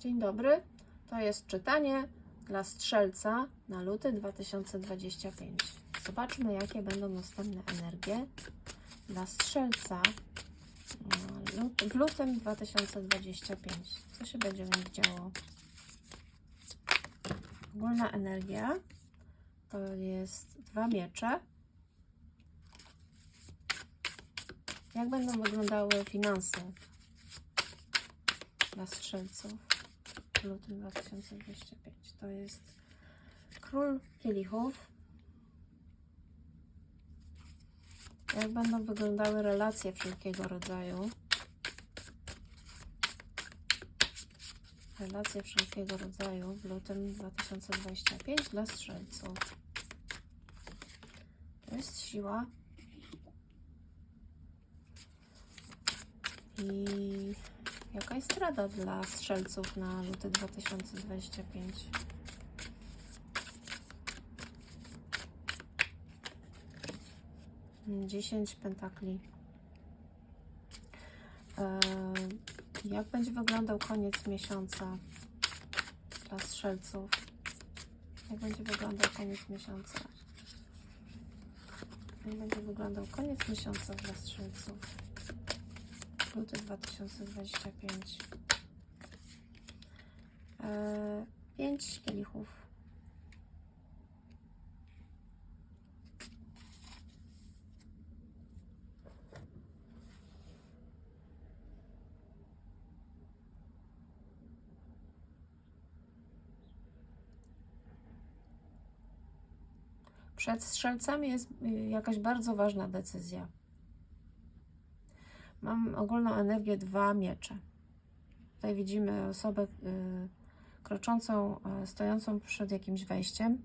Dzień dobry. To jest czytanie dla strzelca na luty 2025. Zobaczmy, jakie będą następne energie dla strzelca e, w lutym 2025. Co się będzie w nich działo? Ogólna energia to jest dwa miecze. Jak będą wyglądały finanse dla strzelców w lutym 2025? To jest król kielichów. Jak będą wyglądały relacje wszelkiego rodzaju? Relacje wszelkiego rodzaju w lutym 2025 dla strzelców. To jest siła. I rada dla strzelców na luty 2025? Mm, 10 pentakli. E, Jak będzie wyglądał koniec miesiąca dla strzelców? Jak będzie wyglądał koniec miesiąca? Jak będzie wyglądał koniec miesiąca dla strzelców? Luty 2025. E, Pięć kielichów. Przed strzelcami jest y, jakaś bardzo ważna decyzja. Mam ogólną energię dwa miecze. Tutaj widzimy osobę y, kroczącą, y, stojącą przed jakimś wejściem.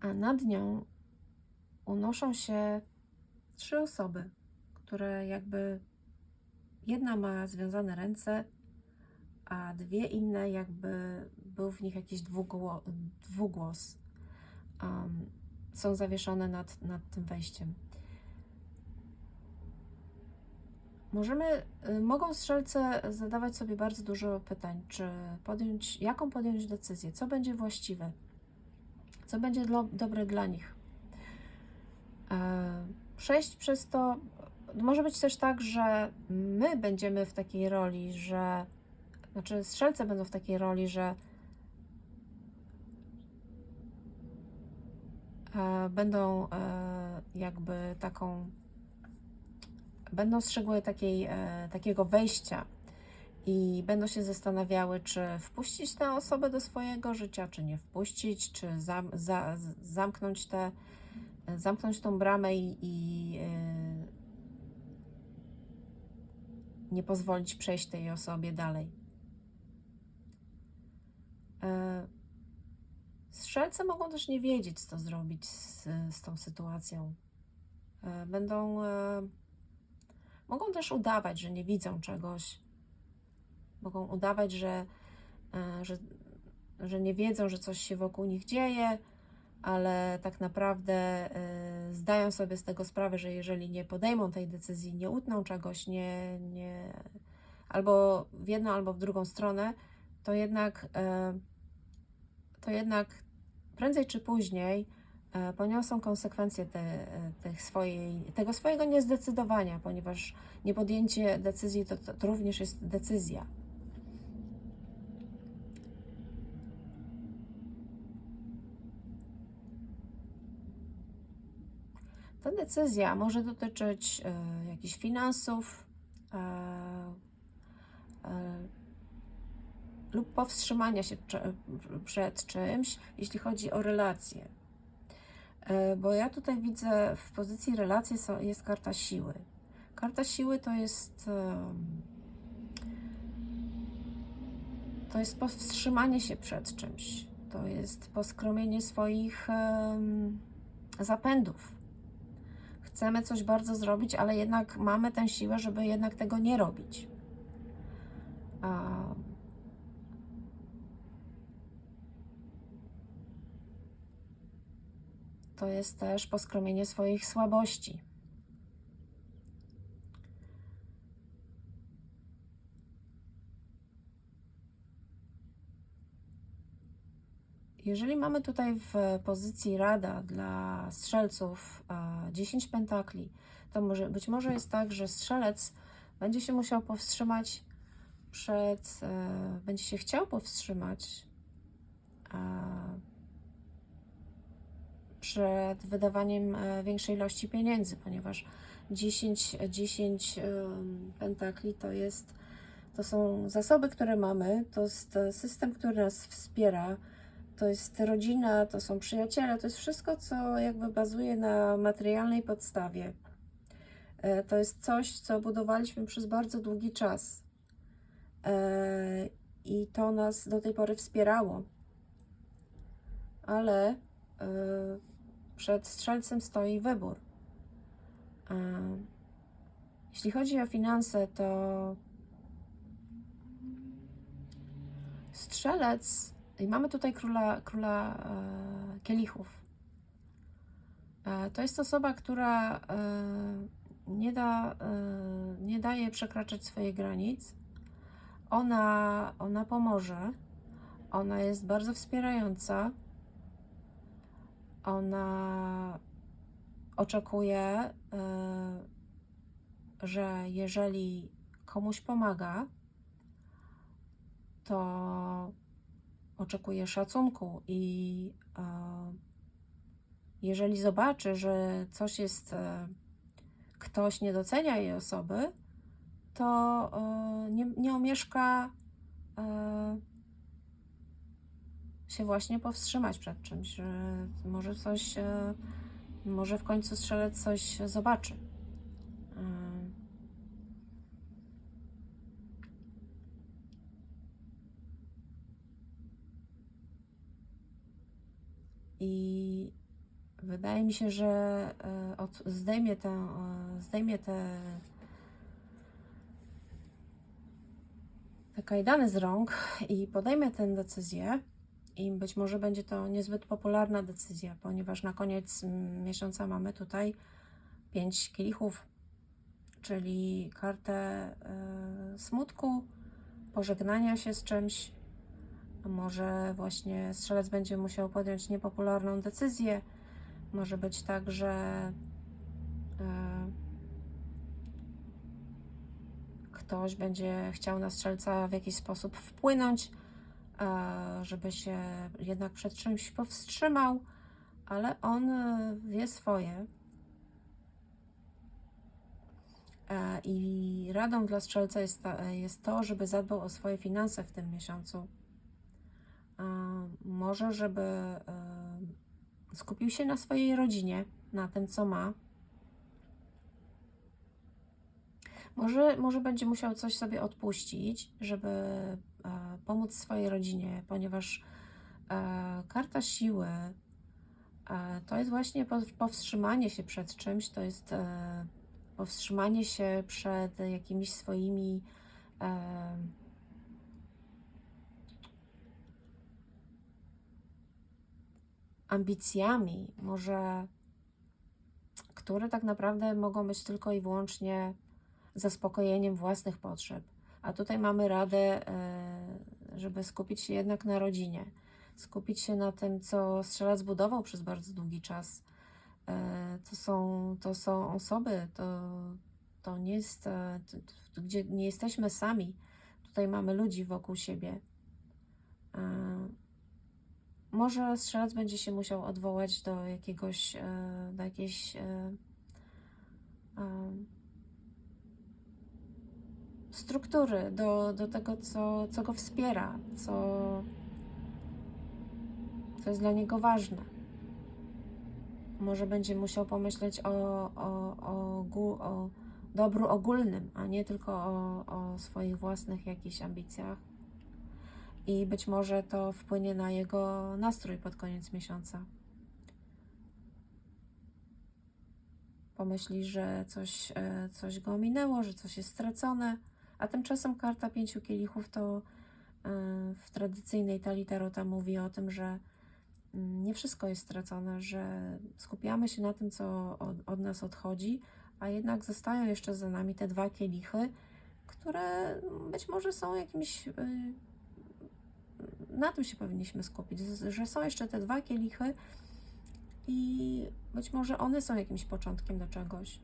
A nad nią unoszą się trzy osoby, które jakby jedna ma związane ręce, a dwie inne jakby był w nich jakiś dwugło, dwugłos. Um, są zawieszone nad, nad tym wejściem. Możemy, y, mogą strzelce zadawać sobie bardzo dużo pytań, czy podjąć, jaką podjąć decyzję, co będzie właściwe, co będzie dla, dobre dla nich. E, przejść przez to, może być też tak, że my będziemy w takiej roli, że, znaczy strzelce będą w takiej roli, że e, będą e, jakby taką będą strzegły takiej, e, takiego wejścia i będą się zastanawiały, czy wpuścić tę osobę do swojego życia, czy nie wpuścić, czy zam, za, zamknąć, te, zamknąć tą bramę i, i e, nie pozwolić przejść tej osobie dalej. E, Strzelce mogą też nie wiedzieć, co zrobić z, z tą sytuacją. E, Będą e, Mogą też udawać, że nie widzą czegoś. Mogą udawać, że, e, że, że nie wiedzą, że coś się wokół nich dzieje, ale tak naprawdę e, zdają sobie z tego sprawę, że jeżeli nie podejmą tej decyzji, nie utną czegoś, nie, nie, albo w jedną, albo w drugą stronę, to jednak, e, to jednak prędzej czy później poniosą konsekwencje te, e, swojej, tego swojego niezdecydowania, ponieważ niepodjęcie decyzji to, to, również jest decyzja. Ta decyzja może dotyczyć e, jakichś finansów e, e, lub powstrzymania się cze- przed czymś, jeśli chodzi o relacje. E, Bo ja tutaj widzę w pozycji relacji jest karta siły. Karta siły to jest to jest powstrzymanie się przed czymś. To jest poskromienie swoich zapędów. Chcemy coś bardzo zrobić, ale jednak mamy tę siłę, żeby jednak tego nie robić. A, to jest też poskromienie swoich słabości. Jeżeli mamy tutaj w pozycji rada dla strzelców 10 pentakli, to może, być może jest tak, że strzelec będzie się musiał powstrzymać przed, e, będzie się chciał powstrzymać przed wydawaniem e, większej ilości pieniędzy, ponieważ 10, 10 em, pentakli to jest to są zasoby, które mamy, to jest e, system, który nas wspiera, to jest rodzina, to są przyjaciele, to jest wszystko, co jakby bazuje na materialnej podstawie. E, To jest coś, co budowaliśmy przez bardzo długi czas. E, I to nas do tej pory wspierało. Ale e, przed strzelcem stoi wybór. Jeśli chodzi o finanse, to strzelec, i mamy tutaj króla, króla e, kielichów. E, to jest osoba, która e, nie, da, e, nie daje przekraczać swoich granic. Ona, ona pomoże. Ona jest bardzo wspierająca. Ona oczekuje, e, że jeżeli komuś pomaga, to oczekuje szacunku i e, jeżeli zobaczy, że coś jest, e, ktoś nie docenia jej osoby, to nie, nie omieszka się właśnie powstrzymać przed czymś, że może coś, e, może w końcu strzelec coś zobaczy. E, I wydaje mi się, że e, od, zdejmie, tę, zdejmie te, te kajdany z rąk i podejmie tę decyzję. I być może będzie to niezbyt popularna decyzja, ponieważ na koniec miesiąca mamy tutaj pięć kielichów, czyli kartę e, smutku, pożegnania się z czymś, może właśnie strzelec będzie musiał podjąć niepopularną decyzję. Może być tak, że e, ktoś będzie chciał na strzelca w jakiś sposób wpłynąć, żeby się jednak przed czymś powstrzymał, ale on e, wie swoje. E, I radą dla strzelca jest, jest to, żeby zadbał o swoje finanse w tym miesiącu może żeby e, skupił się na swojej rodzinie, na tym, co ma. Może, może będzie musiał coś sobie odpuścić, żeby e, pomóc swojej rodzinie, ponieważ e, karta siły to jest właśnie powstrzymanie się przed czymś, to jest powstrzymanie się przed jakimiś swoimi ambicjami, może które tak naprawdę mogą być tylko i wyłącznie zaspokojeniem własnych potrzeb. A tutaj mamy radę, e, żeby skupić się jednak na rodzinie, skupić się na tym, co strzelec budował przez bardzo długi czas. E, to są, to są osoby, to, to nie jest, e, to, gdzie nie jesteśmy sami. Tutaj mamy ludzi wokół siebie. Może strzelec będzie się musiał odwołać do jakiegoś, e, do jakiejś e, e, struktury, do, do tego, co, co go wspiera, co, co jest dla niego ważne. Może będzie musiał pomyśleć o, o, o, o dobru ogólnym, a nie tylko o, o swoich własnych jakichś ambicjach i być może to wpłynie na jego nastrój pod koniec miesiąca. Pomyśli, że coś, e, coś go minęło, że coś jest stracone, a tymczasem karta pięciu kielichów to e, w tradycyjnej talii tarota mówi o tym, że mm, nie wszystko jest stracone, że skupiamy się na tym, co od, od nas odchodzi, a jednak zostają jeszcze za nami te dwa kielichy, które być może są jakimś y, na tym się powinniśmy skupić, że są jeszcze te dwa kielichy i być może one są jakimś początkiem do czegoś.